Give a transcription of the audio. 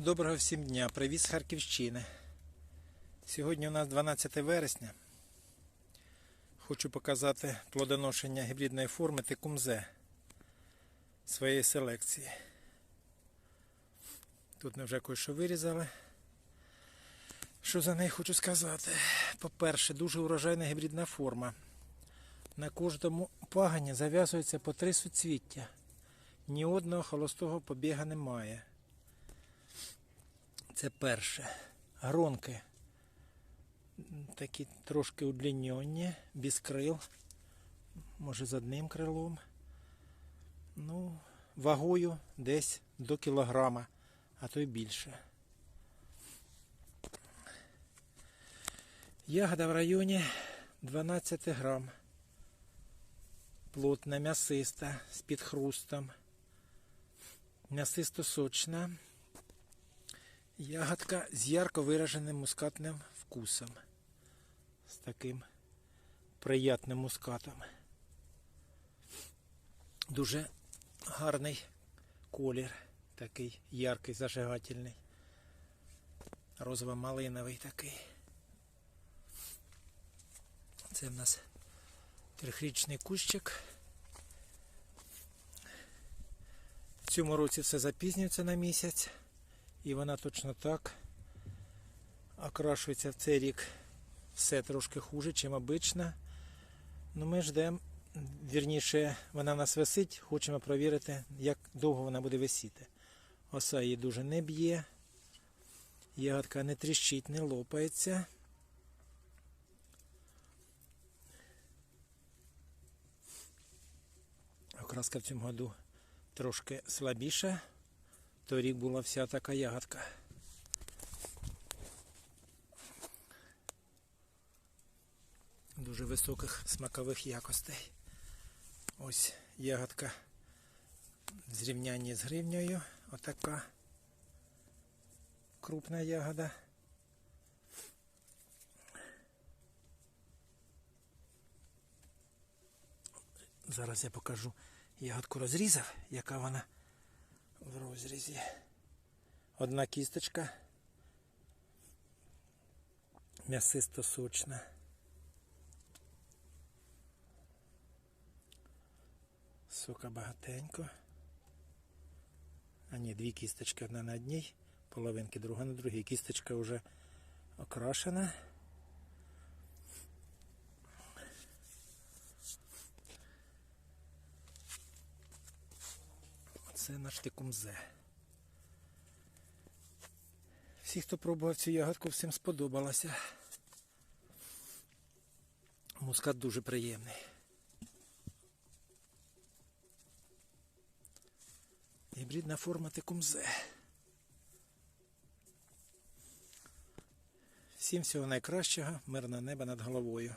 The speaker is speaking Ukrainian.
Доброго всім дня. Привіт з Харківщини. Сьогодні у нас 12 вересня. Хочу показати плодоношення гібридної форми Текумзе своєї селекції. Тут ми вже кое-що вирізали. Що за неї хочу сказати? По-перше, дуже урожайна гібридна форма. На кожному пагані зав'язується по три суцвіття. Ні одного холостого побіга немає. Це перше. Гронки такі трошки удлінені, без крил. Може з одним крилом. Ну, вагою десь до кілограма, а то й більше. Ягода в районі 12 грам. Плотна, м'ясиста, з підхрустом. М'ясисто сочна. Ягодка з ярко вираженим мускатним вкусом. З таким приятним мускатом. Дуже гарний колір, такий яркий, зажигательний. Розово-малиновий такий. Це в нас трьохрічний кущик. В цьому році все запізнюється на місяць. І вона точно так окрашується в цей рік все трошки хуже, ніж обично. Ну ми ждемо, вірніше, вона в нас висить, хочемо перевірити, як довго вона буде висіти. Оса її дуже не б'є, ягодка не тріщить, не лопається. Окраска в цьому году трошки слабіша. Торік була вся така ягодка. Дуже високих смакових якостей. Ось ягодка в зрівнянні з гривнею. Отака крупна ягода. Зараз я покажу ягодку розрізав, яка вона в розрізі. Одна кісточка. М'ясисто сочна. Сока багатенько. А ні, дві кісточки, одна на одній, половинки, друга на другій. Кісточка вже окрашена. Це наш тикумзе. Всі, хто пробував цю ягодку, всім сподобалося. Мускат дуже приємний. Гібридна форма тикумзе. Всім всього найкращого, мирного неба над головою.